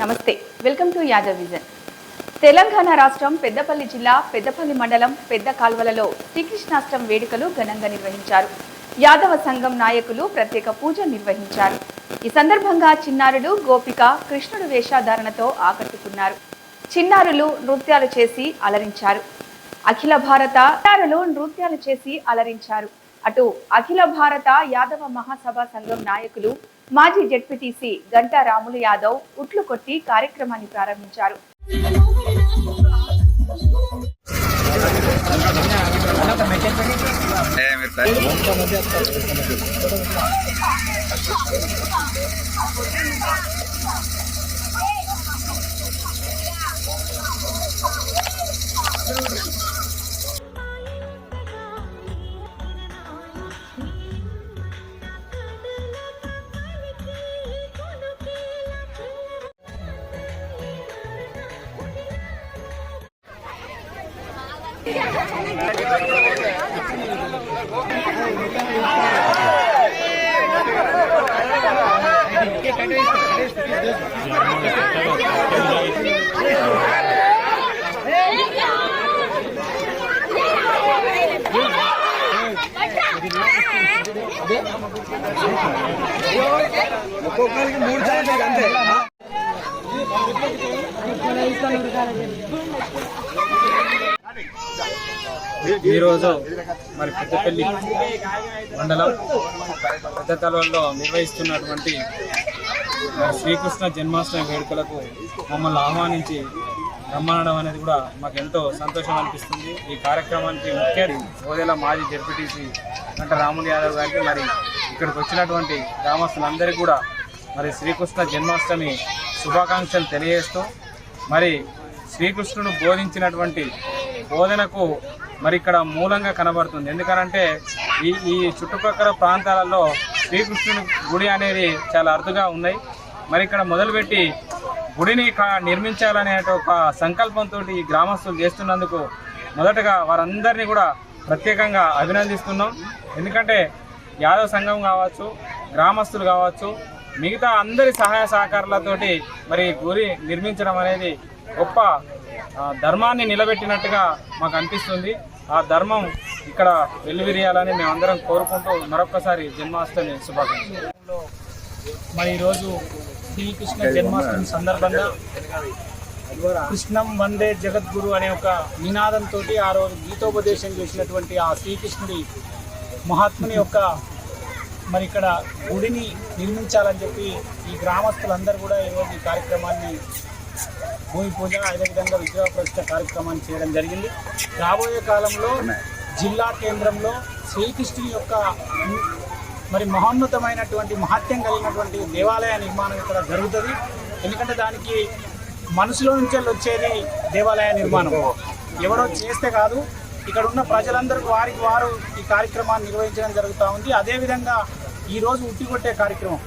నమస్తే. Welcome to Yadav vision. Telangana రాష్ట్రం పెద్దపల్లి జిల్లా పెద్దపల్లి మండలం పెద్ద కాల్వలలో శ్రీకృష్ణాష్టం వేడుకలు ఘనంగా నిర్వహించారు. యాదవ సంఘం నాయకులు ప్రత్యేక పూజ నిర్వహించారు. ఈ సందర్భంగా చిన్నారులు గోపిక కృష్ణుడు వేషధారణతో ఆకట్టుకున్నారు. చిన్నారులు నృత్యాలు చేసి అలరించారు. అఖిల భారత చిన్నారులు నృత్యాలు చేసి అలరించారు. అటు అఖిల భారత యాదవ మహాసభ సంఘం నాయకులు మాజీ జడ్పీటీసీ గంటా రాములు యాదవ్ ఉట్లు కొట్టి కార్యక్రమాన్ని ప్రారంభించారు. ఒక్కొక్కరికి మూడు ఛాన్స్ అంతే ఈరోజు మరి పెద్దపల్లి మండలం పెద్ద తలవల్లో నిర్వహిస్తున్నటువంటి శ్రీకృష్ణ జన్మాష్టమి వేడుకలకు మమ్మల్ని ఆహ్వానించి రమ్మనడం అనేది కూడా మాకు ఎంతో సంతోషం అనిపిస్తుంది. ఈ కార్యక్రమానికి ముఖ్య హోదేలా మాజీ జడ్పీటీసీ అంటే రాములు యాదవ్ గారికి మరి ఇక్కడికి వచ్చినటువంటి గ్రామస్తులందరికీ కూడా మరి శ్రీకృష్ణ జన్మాష్టమి శుభాకాంక్షలు తెలియజేస్తూ మరి శ్రీకృష్ణుడు బోధించినటువంటి బోధనకు మరి ఇక్కడ మూలంగా కనబడుతుంది. ఎందుకనంటే ఈ ఈ చుట్టుపక్కల ప్రాంతాలలో శ్రీకృష్ణుని గుడి అనేది చాలా అరుదుగా ఉన్నాయి. మరి ఇక్కడ మొదలుపెట్టి గుడిని కా- నిర్మించాలనే ఒక సంకల్పంతో ఈ గ్రామస్తులు చేస్తున్నందుకు మొదటగా వారందరినీ కూడా ప్రత్యేకంగా అభినందిస్తున్నాం. ఎందుకంటే యాదవ్ సంఘం కావచ్చు గ్రామస్తులు కావచ్చు మిగతా అందరి సహాయ సహకారాలతోటి మరి గురి నిర్మించడం అనేది గొప్ప ధర్మాన్ని నిలబెట్టినట్టుగా మాకు అనిపిస్తుంది. ఆ ధర్మం ఇక్కడ వెల్లువిరియాలని మేమందరం కోరుకుంటూ మరొక్కసారి జన్మాష్టమి శుభాకాంక్షలు. మరి ఈరోజు శ్రీకృష్ణ జన్మాష్టమి సందర్భంగా కృష్ణం వందే జగద్గురు అనే ఒక నినాదంతో ఆ రోజు గీతోపదేశం చేసినటువంటి ఆ శ్రీకృష్ణుడి మహాత్ముని యొక్క మరి ఇక్కడ గుడిని నిర్మించాలని చెప్పి ఈ గ్రామస్తులందరూ కూడా ఈరోజు ఈ కార్యక్రమాన్ని భూమి పూజ అదేవిధంగా విగ్రహ ప్రతిష్ట కార్యక్రమాన్ని చేయడం జరిగింది. రాబోయే కాలంలో జిల్లా కేంద్రంలో శ్రీకృష్ణుని యొక్క మరి మహోన్నతమైనటువంటి మహత్యం కలిగినటువంటి దేవాలయ నిర్మాణం ఇక్కడ జరుగుతుంది. ఎందుకంటే దానికి మనసులో నుంచి వచ్చేది దేవాలయ నిర్మాణం. ఎవరో చేస్తే కాదు. ఇక్కడ ఉన్న ప్రజలందరికీ వారికి వారు ఈ కార్యక్రమాన్ని నిర్వహించడం జరుగుతూ ఉంది. అదేవిధంగా ఈరోజు ఉట్టి కొట్టే కార్యక్రమం.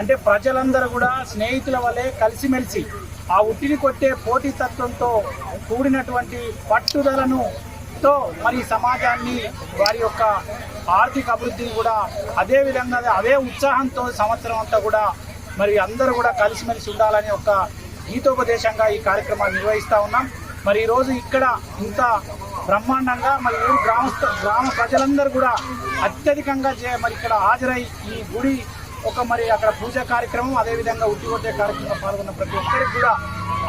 అంటే ప్రజలందరూ కూడా స్నేహితుల వలె కలిసిమెలిసి ఆ ఉట్టిని కొట్టే పోటీతత్వంతో కూడినటువంటి పట్టుదలను తో మరి సమాజాన్ని వారి యొక్క ఆర్థిక అభివృద్ధిని కూడా అదే విధంగా అదే ఉత్సాహంతో సంవత్సరం అంతా కూడా మరి అందరూ కూడా కలిసిమెలిసి ఉండాలని ఒక గీతోపదేశంగా ఈ కార్యక్రమాన్ని నిర్వహిస్తూ ఉన్నాం. మరి ఈరోజు ఇక్కడ ఇంత బ్రహ్మాండంగా మరి ఊరు గ్రామస్థ గ్రామ ప్రజలందరూ కూడా అత్యధికంగా చే- మరి ఇక్కడ హాజరై ఈ గుడి ఒక మరి అక్కడ పూజ కార్యక్రమం అదేవిధంగా ఉట్టిగొట్టే కార్యక్రమంలో పాల్గొన్న ప్రతి ఒక్కరికి కూడా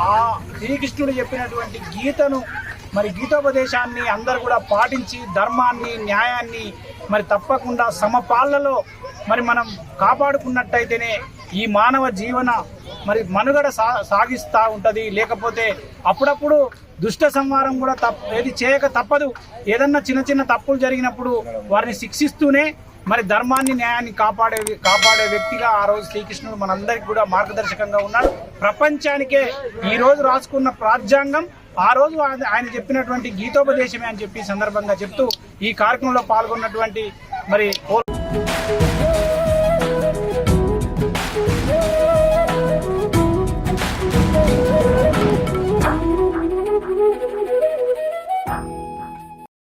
ఆ శ్రీకృష్ణుడు చెప్పినటువంటి గీతను మరి గీతోపదేశాన్ని అందరు కూడా పాటించి ధర్మాన్ని న్యాయాన్ని మరి తప్పకుండా సమపాళ్ళలో మరి మనం కాపాడుకున్నట్టయితేనే ఈ మానవ జీవన మరి మనుగడ సా సాగిస్తూ ఉంటుంది. లేకపోతే అప్పుడప్పుడు దుష్ట సంహారం కూడా తప్ప ఏది చేయక తప్పదు. ఏదన్నా చిన్న చిన్న తప్పులు జరిగినప్పుడు వారిని శిక్షిస్తూనే మరి ధర్మాన్ని న్యాయాన్ని కాపాడే కాపాడే వ్యక్తిగా ఆ రోజు శ్రీకృష్ణుడు మనందరికి కూడా మార్గదర్శకంగా ఉన్నాడు. ప్రపంచానికే ఈ రోజు రాసుకున్న రాజ్యాంగం ఆ రోజు ఆయన- చెప్పినటువంటి గీతోపదేశమే అని చెప్పి సందర్భంగా చెప్తూ ఈ కార్యక్రమంలో పాల్గొన్నటువంటి మరి